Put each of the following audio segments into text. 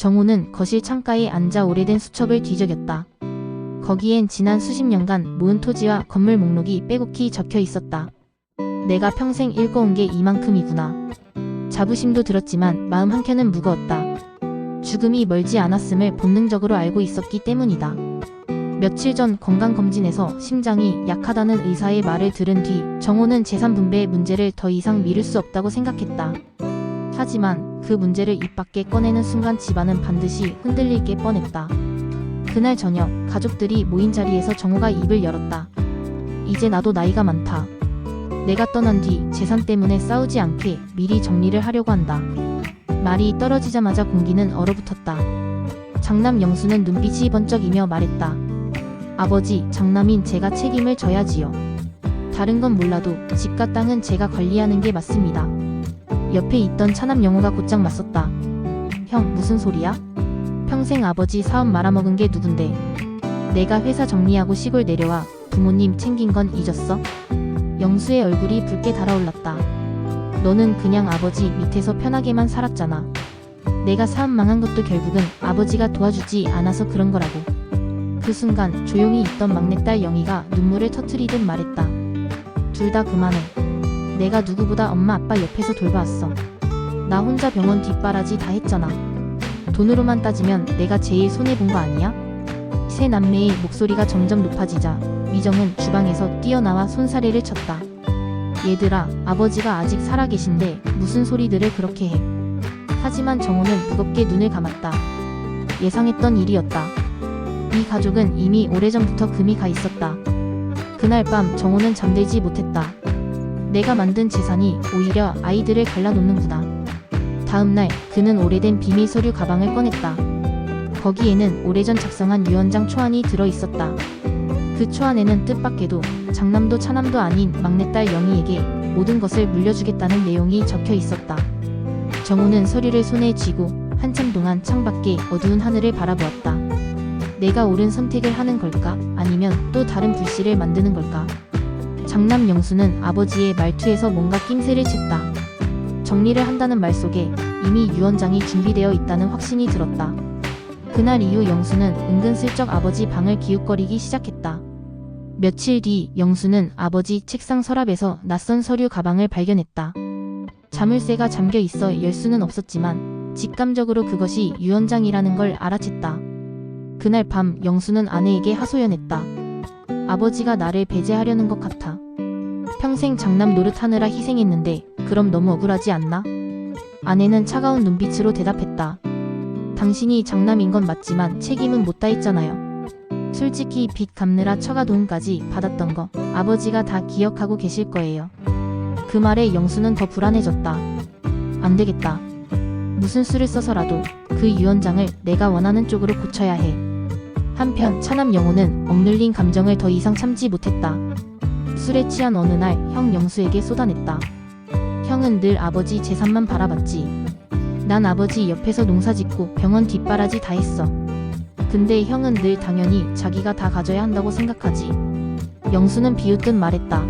정호는 거실 창가에 앉아 오래된 수첩을 뒤적였다. 거기엔 지난 수십 년간 모은 토지와 건물 목록이 빼곡히 적혀 있었다. 내가 평생 읽어온 게 이만큼이구나. 자부심도 들었지만 마음 한켠은 무거웠다. 죽음이 멀지 않았음을 본능적으로 알고 있었기 때문이다. 며칠 전 건강검진에서 심장이 약하다는 의사의 말을 들은 뒤 정호는 재산 분배의 문제를 더 이상 미룰 수 없다고 생각했다. 하지만 그 문제를 입 밖에 꺼내는 순간 집안은 반드시 흔들릴 게 뻔했다. 그날 저녁 가족들이 모인 자리에서 정호가 입을 열었다. 이제 나도 나이가 많다. 내가 떠난 뒤 재산 때문에 싸우지 않게 미리 정리를 하려고 한다. 말이 떨어지자마자 공기는 얼어붙었다. 장남 영수는 눈빛이 번쩍이며 말했다. 아버지, 장남인 제가 책임을 져야지요. 다른 건 몰라도 집과 땅은 제가 관리하는 게 맞습니다. 옆에 있던 차남 영호가 곧장 맞섰다. 형, 무슨 소리야? 평생 아버지 사업 말아먹은 게 누군데? 내가 회사 정리하고 시골 내려와 부모님 챙긴 건 잊었어? 영수의 얼굴이 붉게 달아올랐다. 너는 그냥 아버지 밑에서 편하게만 살았잖아. 내가 사업 망한 것도 결국은 아버지가 도와주지 않아서 그런 거라고. 그 순간 조용히 있던 막내딸 영희가 눈물을 터트리듯 말했다. 둘 다 그만해. 내가 누구보다 엄마 아빠 옆에서 돌봐왔어. 나 혼자 병원 뒷바라지 다 했잖아. 돈으로만 따지면 내가 제일 손해본 거 아니야? 세 남매의 목소리가 점점 높아지자 미정은 주방에서 뛰어나와 손사래를 쳤다. 얘들아, 아버지가 아직 살아계신데 무슨 소리들을 그렇게 해. 하지만 정호는 무겁게 눈을 감았다. 예상했던 일이었다. 이 가족은 이미 오래전부터 금이 가 있었다. 그날 밤 정호는 잠들지 못했다. 내가 만든 재산이 오히려 아이들을 갈라놓는구나. 다음날 그는 오래된 비밀 서류 가방을 꺼냈다. 거기에는 오래전 작성한 유언장 초안이 들어 있었다. 그 초안에는 뜻밖에도 장남도 차남도 아닌 막내딸 영희에게 모든 것을 물려주겠다는 내용이 적혀 있었다. 정우는 서류를 손에 쥐고 한참 동안 창밖에 어두운 하늘을 바라보았다. 내가 옳은 선택을 하는 걸까? 아니면 또 다른 불씨를 만드는 걸까? 장남 영수는 아버지의 말투에서 뭔가 낌새를 챘다. 정리를 한다는 말 속에 이미 유언장이 준비되어 있다는 확신이 들었다. 그날 이후 영수는 은근슬쩍 아버지 방을 기웃거리기 시작했다. 며칠 뒤 영수는 아버지 책상 서랍에서 낯선 서류 가방을 발견했다. 자물쇠가 잠겨 있어 열 수는 없었지만 직감적으로 그것이 유언장이라는 걸 알아챘다. 그날 밤 영수는 아내에게 하소연했다. 아버지가 나를 배제하려는 것 같아. 평생 장남 노릇하느라 희생했는데 그럼 너무 억울하지 않나? 아내는 차가운 눈빛으로 대답했다. 당신이 장남인 건 맞지만 책임은 못 다했잖아요. 솔직히 빚 갚느라 처가 돈까지 받았던 거 아버지가 다 기억하고 계실 거예요. 그 말에 영수는 더 불안해졌다. 안 되겠다. 무슨 수를 써서라도 그 유언장을 내가 원하는 쪽으로 고쳐야 해. 한편 차남 영호는 억눌린 감정을 더 이상 참지 못했다. 술에 취한 어느 날 형 영수에게 쏟아냈다. 형은 늘 아버지 재산만 바라봤지. 난 아버지 옆에서 농사 짓고 병원 뒷바라지 다 했어. 근데 형은 늘 당연히 자기가 다 가져야 한다고 생각하지. 영수는 비웃듯 말했다.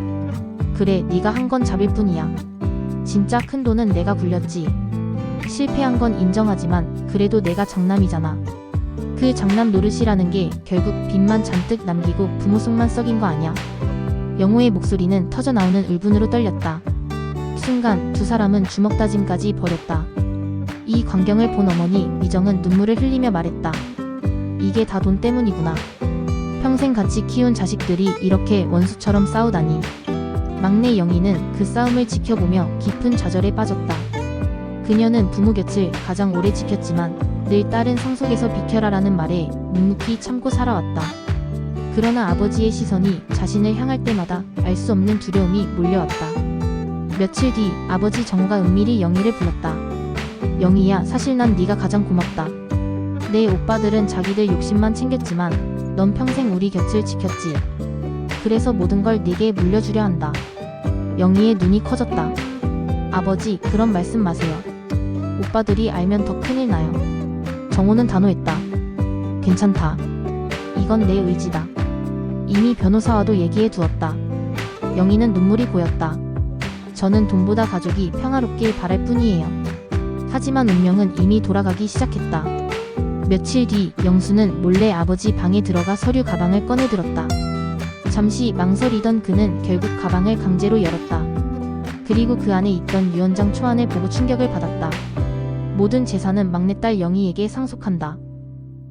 그래, 네가 한 건 잡을 뿐이야. 진짜 큰 돈은 내가 굴렸지. 실패한 건 인정하지만 그래도 내가 장남이잖아. 그 장남 노릇이라는 게 결국 빚만 잔뜩 남기고 부모 속만 썩인 거 아니야. 영호의 목소리는 터져 나오는 울분으로 떨렸다. 순간 두 사람은 주먹 다짐까지 벌였다. 이 광경을 본 어머니 미정은 눈물을 흘리며 말했다. 이게 다 돈 때문이구나. 평생 같이 키운 자식들이 이렇게 원수처럼 싸우다니. 막내 영희는 그 싸움을 지켜보며 깊은 좌절에 빠졌다. 그녀는 부모 곁을 가장 오래 지켰지만 늘 딸은 상속에서 비켜라라는 말에 묵묵히 참고 살아왔다. 그러나 아버지의 시선이 자신을 향할 때마다 알 수 없는 두려움이 몰려왔다. 며칠 뒤 아버지 정우가 은밀히 영희를 불렀다. 영희야, 사실 난 네가 가장 고맙다. 내 오빠들은 자기들 욕심만 챙겼지만 넌 평생 우리 곁을 지켰지. 그래서 모든 걸 네게 물려주려 한다. 영희의 눈이 커졌다. 아버지, 그런 말씀 마세요. 오빠들이 알면 더 큰일 나요. 정호는 단호했다. 괜찮다. 이건 내 의지다. 이미 변호사와도 얘기해 두었다. 영희는 눈물이 보였다. 저는 돈보다 가족이 평화롭길 바랄 뿐이에요. 하지만 운명은 이미 돌아가기 시작했다. 며칠 뒤 영수는 몰래 아버지 방에 들어가 서류 가방을 꺼내 들었다. 잠시 망설이던 그는 결국 가방을 강제로 열었다. 그리고 그 안에 있던 유언장 초안을 보고 충격을 받았다. 모든 재산은 막내딸 영희에게 상속한다.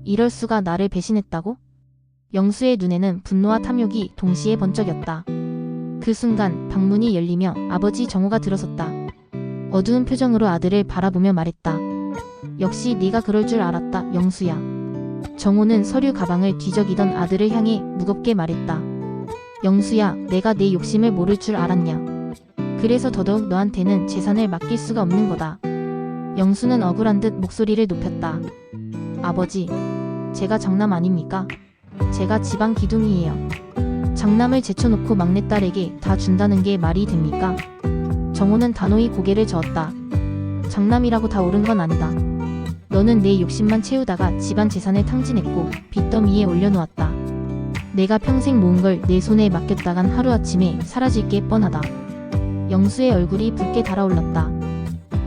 이럴 수가 나를 배신했다고? 영수의 눈에는 분노와 탐욕이 동시에 번쩍였다. 그 순간 방문이 열리며 아버지 정호가 들어섰다. 어두운 표정으로 아들을 바라보며 말했다. 역시 네가 그럴 줄 알았다, 영수야. 정호는 서류 가방을 뒤적이던 아들을 향해 무겁게 말했다. 영수야, 내가 내 욕심을 모를 줄 알았냐. 그래서 더더욱 너한테는 재산을 맡길 수가 없는 거다. 영수는 억울한 듯 목소리를 높였다. 아버지, 제가 장남 아닙니까? 제가 집안 기둥이에요. 장남을 제쳐놓고 막내딸에게 다 준다는 게 말이 됩니까? 정호는 단호히 고개를 저었다. 장남이라고 다 옳은 건 아니다. 너는 내 욕심만 채우다가 집안 재산을 탕진했고 빚더미에 올려놓았다. 내가 평생 모은 걸 내 손에 맡겼다간 하루아침에 사라질 게 뻔하다. 영수의 얼굴이 붉게 달아올랐다.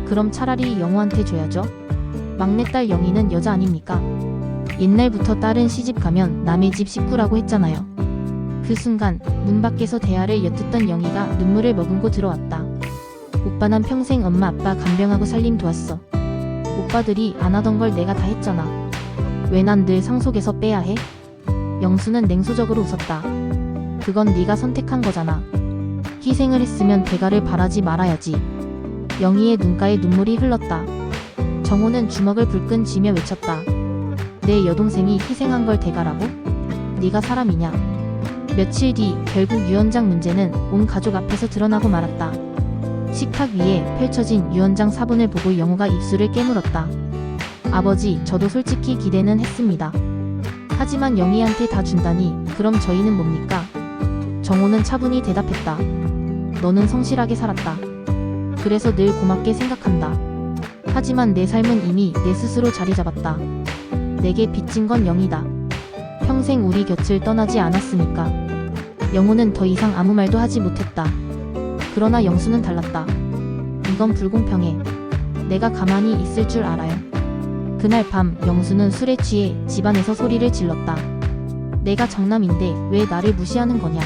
그럼 차라리 영호한테 줘야죠. 막내딸 영희는 여자 아닙니까? 옛날부터 딸은 시집 가면 남의 집 식구라고 했잖아요. 그 순간 문 밖에서 대화를 엿듣던 영희가 눈물을 머금고 들어왔다. 오빠 난 평생 엄마 아빠 간병하고 살림 도왔어. 오빠들이 안 하던 걸 내가 다 했잖아. 왜 난 늘 상속에서 빼야 해? 영수는 냉소적으로 웃었다. 그건 네가 선택한 거잖아. 희생을 했으면 대가를 바라지 말아야지. 영희의 눈가에 눈물이 흘렀다. 정호는 주먹을 불끈 쥐며 외쳤다. 내 여동생이 희생한 걸 대가라고? 네가 사람이냐? 며칠 뒤 결국 유언장 문제는 온 가족 앞에서 드러나고 말았다. 식탁 위에 펼쳐진 유언장 사본을 보고 영호가 입술을 깨물었다. 아버지, 저도 솔직히 기대는 했습니다. 하지만 영희한테 다 준다니, 그럼 저희는 뭡니까? 정호는 차분히 대답했다. 너는 성실하게 살았다. 그래서 늘 고맙게 생각한다. 하지만 내 삶은 이미 내 스스로 자리 잡았다. 내게 빚진 건 영이다. 평생 우리 곁을 떠나지 않았으니까. 영호는 더 이상 아무 말도 하지 못했다. 그러나 영수는 달랐다. 이건 불공평해. 내가 가만히 있을 줄 알아요. 그날 밤 영수는 술에 취해 집안에서 소리를 질렀다. 내가 장남인데 왜 나를 무시하는 거냐?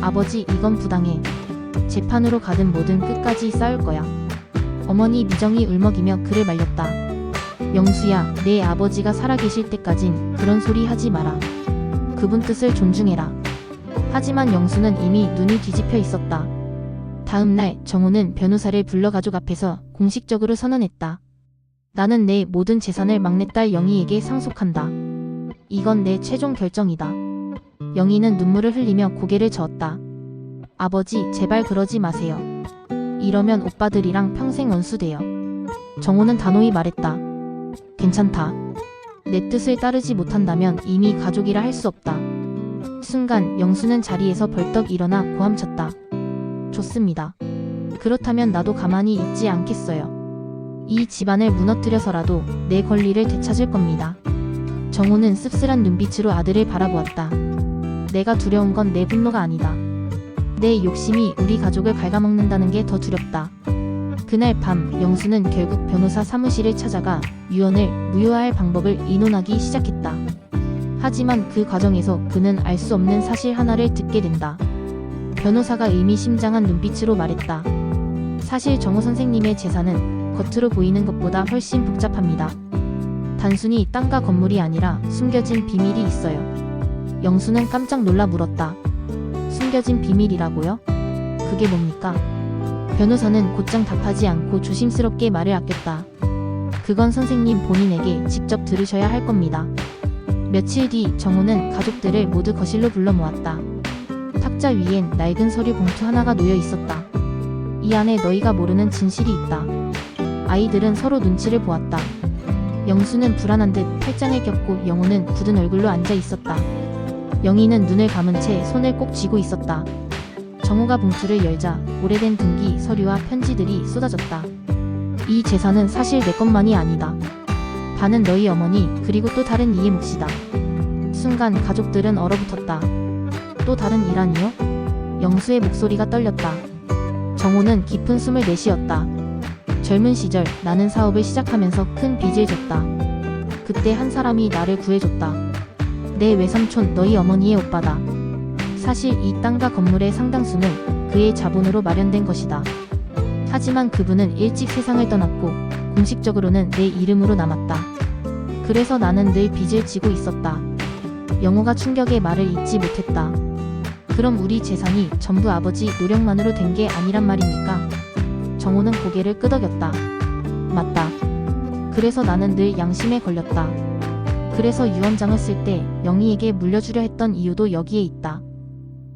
아버지, 이건 부당해. 재판으로 가든 뭐든 끝까지 싸울 거야. 어머니 미정이 울먹이며 그를 말렸다. 영수야, 내 아버지가 살아계실 때까진 그런 소리 하지 마라. 그분 뜻을 존중해라. 하지만 영수는 이미 눈이 뒤집혀 있었다. 다음 날 정우는 변호사를 불러 가족 앞에서 공식적으로 선언했다. 나는 내 모든 재산을 막내딸 영희에게 상속한다. 이건 내 최종 결정이다. 영희는 눈물을 흘리며 고개를 저었다. 아버지, 제발 그러지 마세요. 이러면 오빠들이랑 평생 원수돼요. 정호는 단호히 말했다. 괜찮다. 내 뜻을 따르지 못한다면 이미 가족이라 할 수 없다. 순간 영수는 자리에서 벌떡 일어나 고함쳤다. 좋습니다. 그렇다면 나도 가만히 있지 않겠어요. 이 집안을 무너뜨려서라도 내 권리를 되찾을 겁니다. 정호는 씁쓸한 눈빛으로 아들을 바라보았다. 내가 두려운 건 내 분노가 아니다. 내 욕심이 우리 가족을 갉아먹는다는 게 더 두렵다. 그날 밤 영수는 결국 변호사 사무실을 찾아가 유언을 무효화할 방법을 의논하기 시작했다. 하지만 그 과정에서 그는 알 수 없는 사실 하나를 듣게 된다. 변호사가 의미심장한 눈빛으로 말했다. 사실 정호 선생님의 재산은 겉으로 보이는 것보다 훨씬 복잡합니다. 단순히 땅과 건물이 아니라 숨겨진 비밀이 있어요. 영수는 깜짝 놀라 물었다. 숨겨진 비밀이라고요? 그게 뭡니까? 변호사는 곧장 답하지 않고 조심스럽게 말을 아꼈다. 그건 선생님 본인에게 직접 들으셔야 할 겁니다. 며칠 뒤 정우는 가족들을 모두 거실로 불러 모았다. 탁자 위엔 낡은 서류 봉투 하나가 놓여 있었다. 이 안에 너희가 모르는 진실이 있다. 아이들은 서로 눈치를 보았다. 영수는 불안한 듯 팔짱을 꼈고 영호는 굳은 얼굴로 앉아 있었다. 영희는 눈을 감은 채 손을 꼭 쥐고 있었다. 정우가 봉투를 열자 오래된 등기, 서류와 편지들이 쏟아졌다. 이 재산은 사실 내 것만이 아니다. 반은 너희 어머니 그리고 또 다른 이의 몫이다. 순간 가족들은 얼어붙었다. 또 다른 일아니요? 영수의 목소리가 떨렸다. 정호는 깊은 숨을 내쉬었다. 젊은 시절 나는 사업을 시작하면서 큰 빚을 졌다. 그때 한 사람이 나를 구해줬다. 내 외삼촌 너희 어머니의 오빠다. 사실 이 땅과 건물의 상당수는 그의 자본으로 마련된 것이다. 하지만 그분은 일찍 세상을 떠났고 공식적으로는 내 이름으로 남았다. 그래서 나는 늘 빚을 지고 있었다. 영호가 충격의 말을 잊지 못했다. 그럼 우리 재산이 전부 아버지 노력만으로 된 게 아니란 말입니까? 정호는 고개를 끄덕였다. 맞다. 그래서 나는 늘 양심에 걸렸다. 그래서 유언장을 쓸 때 영희에게 물려주려 했던 이유도 여기에 있다.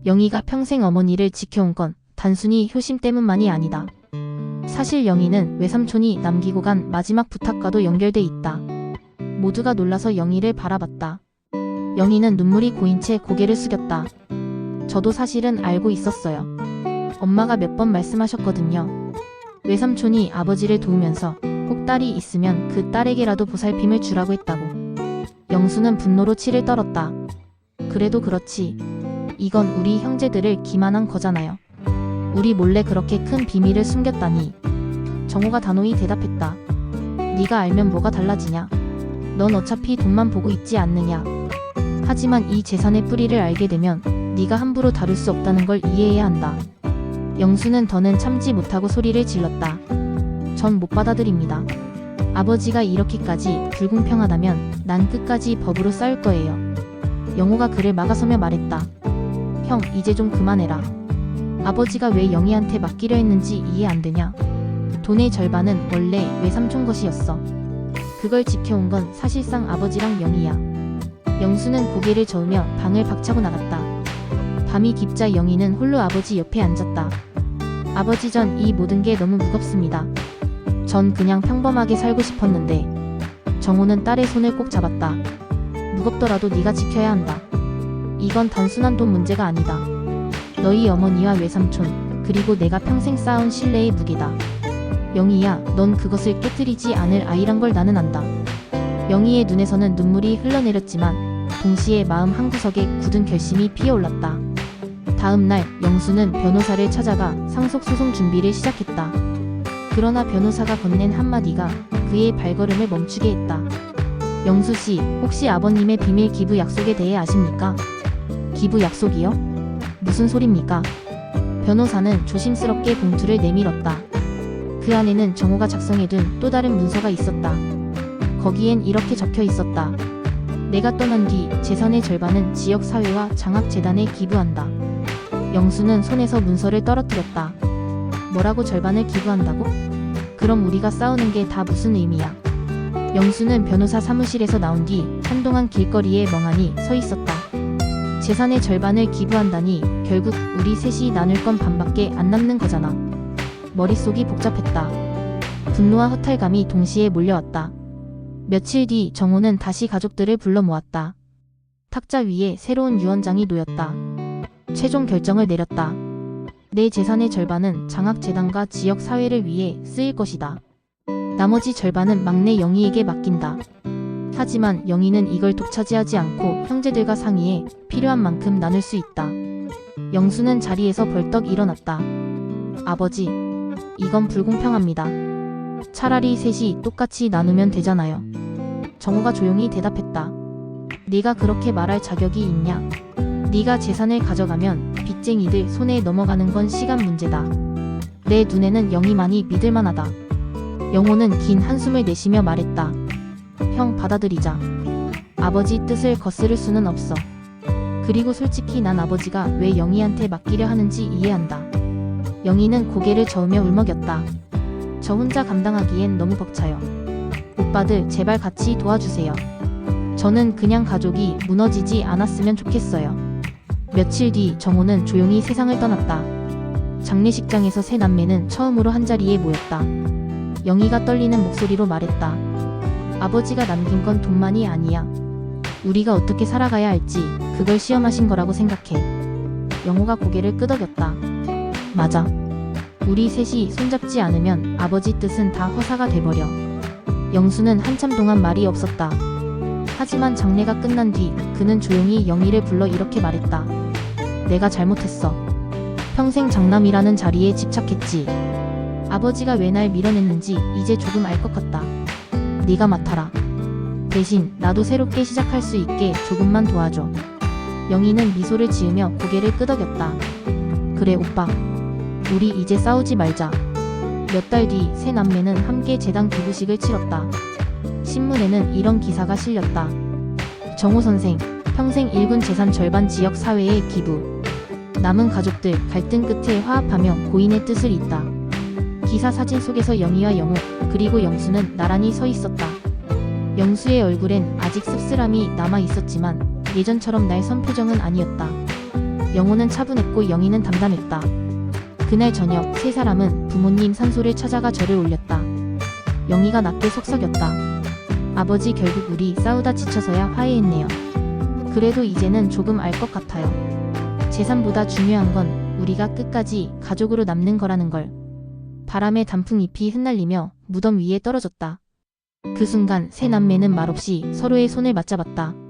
영희가 평생 어머니를 지켜온 건 단순히 효심 때문만이 아니다. 사실 영희는 외삼촌이 남기고 간 마지막 부탁과도 연결돼 있다. 모두가 놀라서 영희를 바라봤다. 영희는 눈물이 고인 채 고개를 숙였다. 저도 사실은 알고 있었어요. 엄마가 몇 번 말씀하셨거든요. 외삼촌이 아버지를 도우면서 꼭 딸이 있으면 그 딸에게라도 보살핌을 주라고 했다고. 영수는 분노로 치를 떨었다. 그래도 그렇지. 이건 우리 형제들을 기만한 거잖아요. 우리 몰래 그렇게 큰 비밀을 숨겼다니. 정호가 단호히 대답했다. 네가 알면 뭐가 달라지냐? 넌 어차피 돈만 보고 있지 않느냐. 하지만 이 재산의 뿌리를 알게 되면 네가 함부로 다룰 수 없다는 걸 이해해야 한다. 영수는 더는 참지 못하고 소리를 질렀다. 전 못 받아들입니다. 아버지가 이렇게까지 불공평하다면 난 끝까지 법으로 싸울 거예요. 영호가 그를 막아서며 말했다. 형, 이제 좀 그만해라. 아버지가 왜 영희한테 맡기려 했는지 이해 안 되냐? 돈의 절반은 원래 외삼촌 것이었어. 그걸 지켜온 건 사실상 아버지랑 영희야. 영수는 고개를 저으며 방을 박차고 나갔다. 밤이 깊자 영희는 홀로 아버지 옆에 앉았다. 아버지 전 이 모든 게 너무 무겁습니다. 전 그냥 평범하게 살고 싶었는데 정호는 딸의 손을 꼭 잡았다. 무겁더라도 네가 지켜야 한다. 이건 단순한 돈 문제가 아니다. 너희 어머니와 외삼촌 그리고 내가 평생 쌓아온 신뢰의 무게다. 영희야, 넌 그것을 깨뜨리지 않을 아이란 걸 나는 안다. 영희의 눈에서는 눈물이 흘러내렸지만 동시에 마음 한구석에 굳은 결심이 피어올랐다. 다음 날 영수는 변호사를 찾아가 상속 소송 준비를 시작했다. 그러나 변호사가 건넨 한마디가 그의 발걸음을 멈추게 했다. 영수 씨, 혹시 아버님의 비밀 기부 약속에 대해 아십니까? 기부 약속이요? 무슨 소립니까? 변호사는 조심스럽게 봉투를 내밀었다. 그 안에는 정호가 작성해둔 또 다른 문서가 있었다. 거기엔 이렇게 적혀 있었다. 내가 떠난 뒤 재산의 절반은 지역사회와 장학재단에 기부한다. 영수는 손에서 문서를 떨어뜨렸다. 뭐라고 절반을 기부한다고? 그럼 우리가 싸우는 게 다 무슨 의미야? 영수는 변호사 사무실에서 나온 뒤 한동안 길거리에 멍하니 서 있었다. 재산의 절반을 기부한다니 결국 우리 셋이 나눌 건 반밖에 안 남는 거잖아. 머릿속이 복잡했다. 분노와 허탈감이 동시에 몰려왔다. 며칠 뒤 정호는 다시 가족들을 불러 모았다. 탁자 위에 새로운 유언장이 놓였다. 최종 결정을 내렸다. 내 재산의 절반은 장학재단과 지역 사회를 위해 쓰일 것이다. 나머지 절반은 막내 영희에게 맡긴다. 하지만 영희는 이걸 독차지하지 않고 형제들과 상의해 필요한 만큼 나눌 수 있다. 영수는 자리에서 벌떡 일어났다. 아버지, 이건 불공평합니다. 차라리 셋이 똑같이 나누면 되잖아요. 정호가 조용히 대답했다. 네가 그렇게 말할 자격이 있냐? 네가 재산을 가져가면 빚쟁이들 손에 넘어가는 건 시간 문제다. 내 눈에는 영희만이 믿을만하다. 영호는 긴 한숨을 내쉬며 말했다. 형 받아들이자. 아버지 뜻을 거스를 수는 없어. 그리고 솔직히 난 아버지가 왜 영희한테 맡기려 하는지 이해한다. 영희는 고개를 저으며 울먹였다. 저 혼자 감당하기엔 너무 벅차요. 오빠들 제발 같이 도와주세요. 저는 그냥 가족이 무너지지 않았으면 좋겠어요. 며칠 뒤 정호는 조용히 세상을 떠났다. 장례식장에서 세 남매는 처음으로 한자리에 모였다. 영희가 떨리는 목소리로 말했다. 아버지가 남긴 건 돈만이 아니야. 우리가 어떻게 살아가야 할지 그걸 시험하신 거라고 생각해. 영호가 고개를 끄덕였다. 맞아. 우리 셋이 손잡지 않으면 아버지 뜻은 다 허사가 돼버려. 영수는 한참 동안 말이 없었다. 하지만 장례가 끝난 뒤 그는 조용히 영희를 불러 이렇게 말했다. 내가 잘못했어. 평생 장남이라는 자리에 집착했지. 아버지가 왜 날 밀어냈는지 이제 조금 알 것 같다. 네가 맡아라. 대신 나도 새롭게 시작할 수 있게 조금만 도와줘. 영희는 미소를 지으며 고개를 끄덕였다. 그래 오빠. 우리 이제 싸우지 말자. 몇 달뒤세 남매는 함께 재단 기부식을 치렀다. 신문에는 이런 기사가 실렸다. 정호 선생, 평생 일군 재산 절반 지역 사회에 기부. 남은 가족들 갈등 끝에 화합하며 고인의 뜻을 잇다. 기사 사진 속에서 영희와 영호, 그리고 영수는 나란히 서 있었다. 영수의 얼굴엔 아직 씁쓸함이 남아 있었지만 예전처럼 날선 표정은 아니었다. 영호는 차분했고 영희는 담담했다. 그날 저녁 세 사람은 부모님 산소를 찾아가 절을 올렸다. 영희가 낮게 속삭였다. 아버지 결국 우리 싸우다 지쳐서야 화해했네요. 그래도 이제는 조금 알 것 같아요. 재산보다 중요한 건 우리가 끝까지 가족으로 남는 거라는 걸. 바람에 단풍 잎이 흩날리며 무덤 위에 떨어졌다. 그 순간 세 남매는 말없이 서로의 손을 맞잡았다.